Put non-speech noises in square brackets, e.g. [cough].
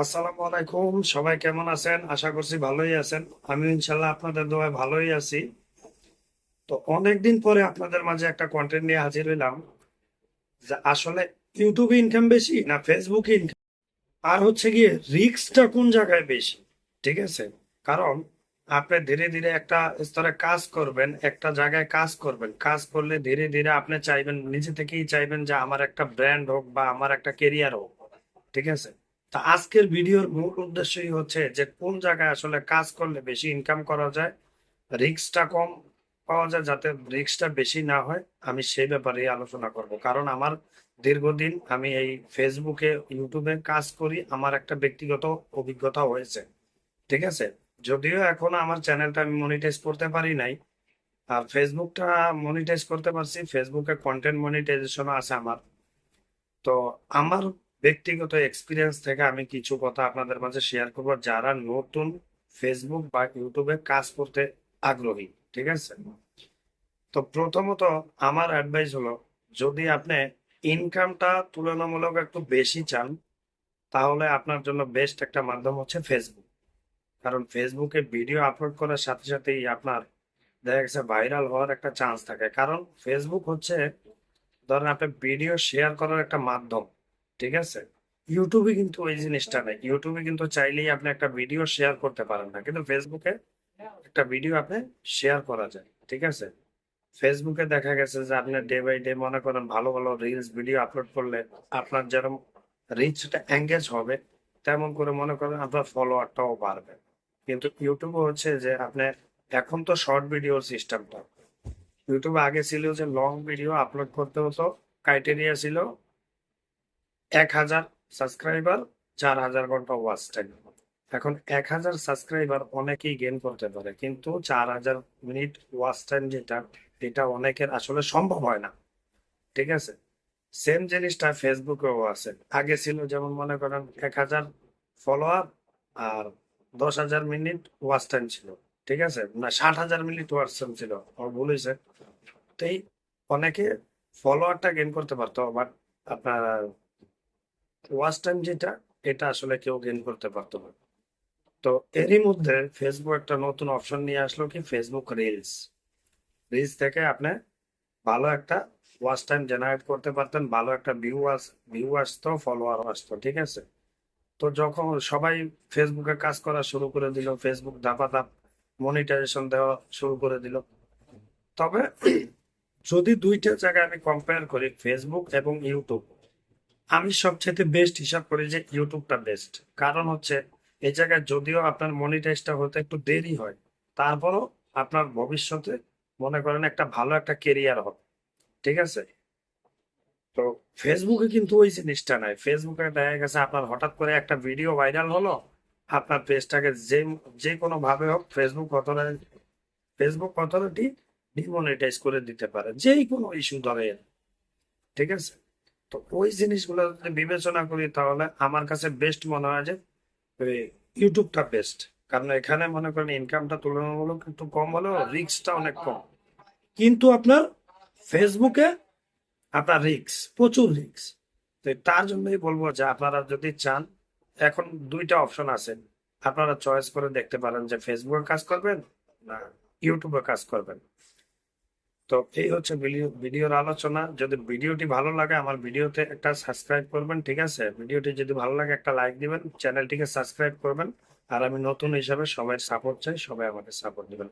আসসালামু আলাইকুম, সবাই কেমন আছেন? আশা করছি ভালোই আছেন। আমি ইনশাল্লাহ আপনাদের দোয়ায় ভালোই আছি। তো অনেকদিন পরে আপনাদের মাঝে একটা কন্টেন্ট নিয়ে হাজির হইলাম। যে আসলে ইউটিউবে ইনকাম বেশি না ফেসবুকে ইনকাম আর হচ্ছে গিয়ে রিস্কটা কোন জায়গায় বেশি? ঠিক আছে? কারণ আপনি ধীরে ধীরে একটা স্তরে কাজ করবেন, একটা জায়গায় কাজ করবেন। কাজ করলে ধীরে ধীরে আপনি চাইবেন, নিজে থেকেই চাইবেন যে আমার একটা ব্র্যান্ড হোক বা আমার একটা কেরিয়ার হোক। ঠিক আছে? তা আজকের ভিডিওর মূল উদ্দেশ্যই হচ্ছে যে কোন জায়গায় আসলে কাজ করলে বেশি ইনকাম করা যায় রিক্সটা কম পাওয়া যায় যাতে রিস্কটা বেশি না হয়, আমি সেই ব্যাপারে আলোচনা করব। কারণ আমার দীর্ঘদিন আমি এই ফেসবুকে ইউটিউবে কাজ করি, আমার একটা ব্যক্তিগত অভিজ্ঞতা হয়েছে। ঠিক আছে? যদিও এখন আমার চ্যানেলটা আমি মনিটাইজ করতে পারি নাই, আর ফেসবুকটা মনিটাইজ করতে পারছি ফেসবুকে কন্টেন্ট মনিটাইজেশন আছে আমার। তো আমার ব্যক্তিগত এক্সপিরিয়েন্স থেকে আমি কিছু কথা আপনাদের মাঝে শেয়ার করব যারা নতুন ফেসবুক বা ইউটিউবে কাজ করতে আগ্রহী, ঠিক আছে? তো প্রথমত আমার অ্যাডভাইস হলো, যদি আপনি ইনকামটা তুলনামূলক একটু বেশি চান, তাহলে আপনার জন্য বেস্ট একটা মাধ্যম হচ্ছে ফেসবুক কারণ ফেসবুকে ভিডিও আপলোড করার সাথে সাথেই আপনার দেখা গেছে ভাইরাল হওয়ার একটা চান্স থাকে। কারণ ফেসবুক হচ্ছে, ধরেন আপনি ভিডিও শেয়ার করার একটা মাধ্যম। ঠিক আছে? ইউটিউবে কিন্তু ওই জিনিসটা নেই। ইউটিউবে কিন্তু চাইলেই আপনি একটা ভিডিও শেয়ার করতে পারেন না। কিন্তু ফেসবুকে একটা ভিডিও আপনি শেয়ার করা যায়। ঠিক আছে? ফেসবুকে দেখা গেছে যে আপনি ডে বাই ডে মনে করেন ভালো ভালো রিলস ভিডিও আপলোড করলে আপনার যেরকম রিচটা এঙ্গেজ হবে, তেমন করে মনে করেন আপনার ফলোয়ারটাও বাড়বে। কিন্তু ইউটিউবে হচ্ছে যে আপনি এখন তো শর্ট ভিডিওর সিস্টেমটা ইউটিউবে আগে ছিল যে লং ভিডিও আপলোড করতে হতো ক্রাইটেরিয়া ছিল এক হাজার সাবস্ক্রাইবার চার হাজার ঘণ্টা ওয়াচ টাইম এখন এক হাজার সাবস্ক্রাইবার অনেকেই গেন করতে পারে, কিন্তু চার হাজার মিনিট ওয়াচ টাইম যেটা, এটা অনেকের আসলে সম্ভব হয় না। ঠিক আছে? সেম জিনিসটা ফেসবুকেও আছে। আগে ছিল যেমন মনে করেন এক হাজার ফলোয়ার আর দশ হাজার মিনিট ওয়াচ টাইম ছিল। ঠিক আছে? না, ষাট হাজার মিনিট ওয়াচ টাইম ছিল। আমার ভুল হয়েছে তো এই অনেকে ফলোয়ারটা গেন করতে পারতো বাট আপনার ওয়াচ টাইম যেটা, এটা আসলে কেউ গেন করতে পারতো না। তো এরই মধ্যে ফেসবুক একটা নতুন অপশন নিয়ে আসলো কি? ফেসবুক রিলস রিলস থেকে আপনি ভালো একটা ওয়াচ টাইম জেনারেট করতে পারতেন, ভালো একটা ভিউ আস ভিউ আসতো ফলোয়ার আসতো, ঠিক আছে? তো যখন সবাই ফেসবুকে কাজ করা শুরু করে দিল ফেসবুক ধাপা ধাপ মনিটাইজেশন দেওয়া শুরু করে দিল। তবে [clears throat] যদি দুইটা জায়গায় আমি কম্পেয়ার করি ফেসবুক এবং ইউটিউব আমি সবচেয়ে বেস্ট হিসাব করি যে ইউটিউবটা বেস্ট কারণ হচ্ছে, এই জায়গায় যদিও আপনার মনিটাইজটা হতে একটু দেরি হয়, তারপরও আপনার ভবিষ্যতে মনে করেন একটা ভালো একটা কেরিয়ার হবে। ঠিক আছে? তো ফেসবুকে কিন্তু ওই জিনিসটা নাই। ফেসবুকে দেখা গেছে আপনার হঠাৎ করে একটা ভিডিও ভাইরাল হলো, আপনার পেজটাকে যে যে কোনো ভাবে হোক Facebook authority Facebook authority demonetise করে দিতে পারে। যেই কোনো ইস্যু ধরে ঠিক আছে? তো ওই জিনিসগুলো যদি বিবেচনা করি তাহলে আমার কাছে বেস্ট মনে হয় যে ইউটিউবটা বেস্ট কারণ এখানে মনে করেন ইনকামটা তুলনামূলক একটু কম হলেও রিক্সটা অনেক কম। কিন্তু আপনার ফেসবুকে আপনার রিক্স প্রচুর রিক্স তো তার জন্যই বলব যে আপনারা যদি চান, এখন দুইটা অপশন আছে। আপনারা চয়েস করে দেখতে পারেন যে ফেসবুকে কাজ করবেন না ইউটিউবে কাজ করবেন। তো এই হচ্ছে ভিডিও, ভিডিওর আলোচনা। যদি ভিডিওটি ভালো লাগে, আমার ভিডিওতে একটা সাবস্ক্রাইব করবেন, ঠিক আছে? ভিডিওটি যদি ভালো লাগে, একটা লাইক দিবেন, চ্যানেলটিকে সাবস্ক্রাইব করবেন। আর আমি নতুন হিসাবে সবাই সাপোর্ট চাই, সবাই আমাকে সাপোর্ট দিবেন।